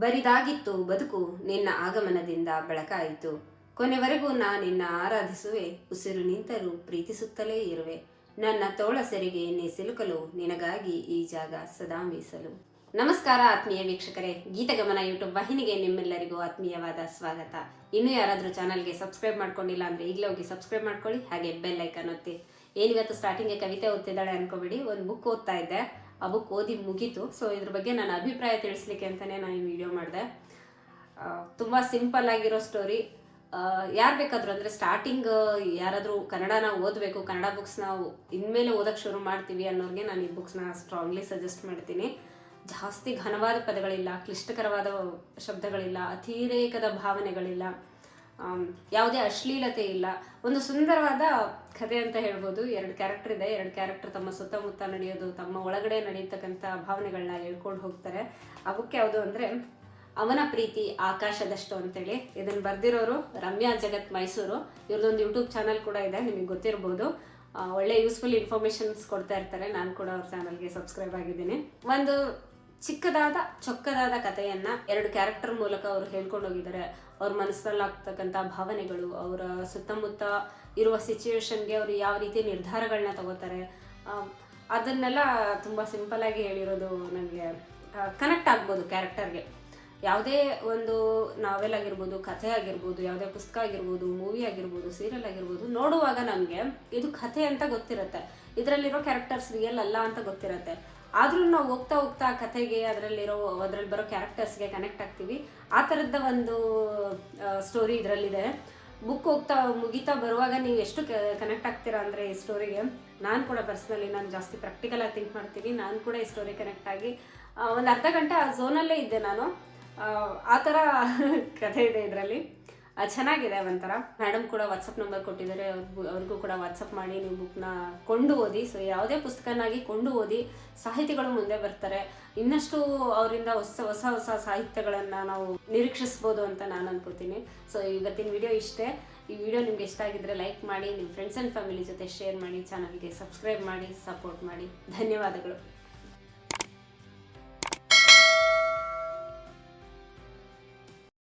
ಬರಿದಾಗಿತ್ತು ಬದುಕು ನಿನ್ನ ಆಗಮನದಿಂದ ಬೆಳಕಾಯಿತು. ಕೊನೆವರೆಗೂ ನಾ ನಿನ್ನ ಆರಾಧಿಸುವೆ, ಉಸಿರು ನಿಂತರೂ ಪ್ರೀತಿಸುತ್ತಲೇ ಇರುವೆ. ನನ್ನ ತೋಳ ಸೆರೆಗೆ ನೀ ಸಿಲುಕಲು, ನಿನಗಾಗಿ ಈ ಜಾಗ ಸದಾ ಮೀಸಲು. ನಮಸ್ಕಾರ ಆತ್ಮೀಯ ವೀಕ್ಷಕರೇ. ಗೀತಗಮನ ಯೂಟ್ಯೂಬ್ ವಾಹಿನಿಗೆ ನಿಮ್ಮೆಲ್ಲರಿಗೂ ಆತ್ಮೀಯವಾದ ಸ್ವಾಗತ. ಇನ್ನು ಯಾರಾದರೂ ಚಾನಲ್ಗೆ ಸಬ್ಸ್ಕ್ರೈಬ್ ಮಾಡ್ಕೊಂಡಿಲ್ಲ ಅಂದರೆ ಈಗಲೇ ಹೋಗಿ ಸಬ್ಸ್ಕ್ರೈಬ್ ಮಾಡ್ಕೊಳ್ಳಿ, ಹಾಗೆ ಬೆಲ್ ಐಕನ್ ಒತ್ತಿ. ಏನಿವತ್ತು ಸ್ಟಾರ್ಟಿಂಗ್ಗೆ ಕವಿತೆ ಓದ್ತಿದ್ದಾಳೆ ಅನ್ಕೋಬೇಡಿ, ಒಂದು ಬುಕ್ ಓದ್ತಾ ಇದ್ದೆ. ಆ ಬುಕ್ ಓದಿ ಮುಗೀತು. ಸೊ ಇದ್ರ ಬಗ್ಗೆ ನನ್ನ ಅಭಿಪ್ರಾಯ ತಿಳಿಸ್ಲಿಕ್ಕೆ ಅಂತಲೇ ನಾನು ಈ ವಿಡಿಯೋ ಮಾಡಿದೆ. ತುಂಬ ಸಿಂಪಲ್ ಆಗಿರೋ ಸ್ಟೋರಿ ಯಾರು ಬೇಕಾದರೂ ಅಂದರೆ ಸ್ಟಾರ್ಟಿಂಗ್ ಯಾರಾದರೂ ಕನ್ನಡನ ಓದಬೇಕು, ಕನ್ನಡ ಬುಕ್ಸ್ ನಾವು ಇನ್ಮೇಲೆ ಓದಕ್ಕೆ ಶುರು ಮಾಡ್ತೀವಿ ಅನ್ನೋರಿಗೆ ನಾನು ಈ ಬುಕ್ಸ್ನ ಸ್ಟ್ರಾಂಗ್ಲಿ ಸಜೆಸ್ಟ್ ಮಾಡ್ತೀನಿ. ಜಾಸ್ತಿ ಘನವಾದ ಪದಗಳಿಲ್ಲ, ಕ್ಲಿಷ್ಟಕರವಾದ ಶಬ್ದಗಳಿಲ್ಲ, ಅತಿರೇಕದ ಭಾವನೆಗಳಿಲ್ಲ. ಯಾವುದೇ ಅಶ್ಲೀಲತೆ ಇಲ್ಲ. ಒಂದು ಸುಂದರವಾದ ಕಥೆ ಅಂತ ಹೇಳ್ಬೋದು. ಎರಡು ಕ್ಯಾರೆಕ್ಟರ್ ಇದೆ. ಎರಡು ಕ್ಯಾರೆಕ್ಟರ್ ತಮ್ಮ ಸುತ್ತಮುತ್ತ ನಡೆಯೋದು, ತಮ್ಮ ಒಳಗಡೆ ನಡೆಯತಕ್ಕಂಥ ಭಾವನೆಗಳನ್ನ ಹೇಳ್ಕೊಂಡು ಹೋಗ್ತಾರೆ. ಅವಕ್ಕೆ ಯಾವುದು ಅಂದರೆ, ಅವನ ಪ್ರೀತಿ ಆಕಾಶದಷ್ಟು ಅಂತೇಳಿ. ಇದನ್ನು ಬರೆದಿರೋರು ರಮ್ಯಾ ಜಗತ್ ಮೈಸೂರು. ಇವ್ರದ್ದೊಂದು ಯೂಟ್ಯೂಬ್ ಚಾನಲ್ ಕೂಡ ಇದೆ, ನಿಮಗೆ ಗೊತ್ತಿರ್ಬೋದು. ಒಳ್ಳೆ ಯೂಸ್ಫುಲ್ ಇನ್ಫಾರ್ಮೇಷನ್ಸ್ ಕೊಡ್ತಾ ಇರ್ತಾರೆ. ನಾನು ಕೂಡ ಅವ್ರ ಚಾನಲ್ಗೆ ಸಬ್ಸ್ಕ್ರೈಬ್ ಆಗಿದ್ದೀನಿ. ಒಂದು ಚಿಕ್ಕದಾದ, ಚೊಕ್ಕದಾದ ಕಥೆಯನ್ನ ಎರಡು ಕ್ಯಾರೆಕ್ಟರ್ ಮೂಲಕ ಅವರು ಹೇಳ್ಕೊಂಡು ಹೋಗಿದ್ದಾರೆ ಅವ್ರ ಮನಸ್ಸಲ್ಲಾಗ್ತಕ್ಕಂಥ ಭಾವನೆಗಳು, ಅವರ ಸುತ್ತಮುತ್ತ ಇರುವ ಸಿಚುವೇಶನ್ಗೆ ಅವರು ಯಾವ ರೀತಿ ನಿರ್ಧಾರಗಳನ್ನ ತಗೋತಾರೆ. ಅದನ್ನೆಲ್ಲ ತುಂಬ ಸಿಂಪಲ್ ಆಗಿ ಹೇಳಿರೋದು ನನಗೆ ಕನೆಕ್ಟ್ ಆಗ್ಬೋದು ಕ್ಯಾರೆಕ್ಟರ್ಗೆ ಯಾವುದೇ ಒಂದು ನಾವೆಲ್ ಆಗಿರ್ಬೋದು, ಕಥೆ ಆಗಿರ್ಬೋದು, ಯಾವುದೇ ಪುಸ್ತಕ ಆಗಿರ್ಬೋದು ಮೂವಿ ಆಗಿರ್ಬೋದು ಸೀರಿಯಲ್ ಆಗಿರ್ಬೋದು, ನೋಡುವಾಗ ನಮಗೆ ಇದು ಕಥೆ ಅಂತ ಗೊತ್ತಿರುತ್ತೆ. ಇದರಲ್ಲಿರೋ ಕ್ಯಾರೆಕ್ಟರ್ಸ್ ರಿಯಲ್ ಅಲ್ಲ ಅಂತ ಗೊತ್ತಿರುತ್ತೆ. ಆದ್ರೂ ನಾವು ಹೋಗ್ತಾ ಹೋಗ್ತಾ ಕಥೆಗೆ ಅದರಲ್ಲಿರೋ ಅದರಲ್ಲಿ ಬರೋ ಕ್ಯಾರೆಕ್ಟರ್ಸ್ಗೆ ಕನೆಕ್ಟ್ ಆಗ್ತೀವಿ. ಆ ಥರದ ಒಂದು ಸ್ಟೋರಿ ಇದರಲ್ಲಿದೆ. ಬುಕ್ ಹೋಗ್ತಾ ಮುಗಿತಾ ಬರುವಾಗ ನೀವು ಎಷ್ಟು ಕನೆಕ್ಟ್ ಆಗ್ತೀರಾ ಅಂದರೆ ಈ ಸ್ಟೋರಿಗೆ ನಾನು ಕೂಡ ಪರ್ಸ್ನಲಿ ನಾನು ಜಾಸ್ತಿ ಪ್ರಾಕ್ಟಿಕಲಾಗಿ ಥಿಂಕ್ ಮಾಡ್ತೀನಿ. ನಾನು ಕೂಡ ಈ ಸ್ಟೋರಿ ಕನೆಕ್ಟ್ ಆಗಿ ಒಂದು ಅರ್ಧ ಗಂಟೆ ಆ ಝೋನಲ್ಲೇ ಇದ್ದೆ ನಾನು. ಆ, ಆ ಥರ ಕಥೆ ಇದೆ ಇದರಲ್ಲಿ. ಚೆನ್ನಾಗಿದೆ ಒಂಥರ. ಮೇಡಮ್ ಕೂಡ ವಾಟ್ಸಪ್ ನಂಬರ್ ಕೊಟ್ಟಿದ್ದಾರೆ. ಅವ್ರಿಗೂ ಕೂಡ ವಾಟ್ಸಪ್ ಮಾಡಿ ನೀವು ಬುಕ್ನ ಕೊಂಡು ಓದಿ. ಸೊ ಯಾವುದೇ ಪುಸ್ತಕನಾಗಿ ಕೊಂಡು ಓದಿ ಸಾಹಿತಿಗಳು ಮುಂದೆ ಬರ್ತಾರೆ. ಇನ್ನಷ್ಟು ಅವರಿಂದ ಹೊಸ ಹೊಸ ಹೊಸ ಸಾಹಿತ್ಯಗಳನ್ನು ನಾವು ನಿರೀಕ್ಷಿಸ್ಬೋದು ಅಂತ ನಾನು ಅನ್ಕೋತೀನಿ. ಸೊ ಇವತ್ತಿನ ವಿಡಿಯೋ ಇಷ್ಟೇ. ಈ ವಿಡಿಯೋ ನಿಮ್ಗೆ ಇಷ್ಟ ಆಗಿದ್ರೆ ಲೈಕ್ ಮಾಡಿ ನಿಮ್ಮ ಫ್ರೆಂಡ್ಸ್ ಆ್ಯಂಡ್ ಫ್ಯಾಮಿಲಿ ಜೊತೆ ಶೇರ್ ಮಾಡಿ ಚಾನಲ್ಗೆ ಸಬ್ಸ್ಕ್ರೈಬ್ ಮಾಡಿ ಸಪೋರ್ಟ್ ಮಾಡಿ. ಧನ್ಯವಾದಗಳು.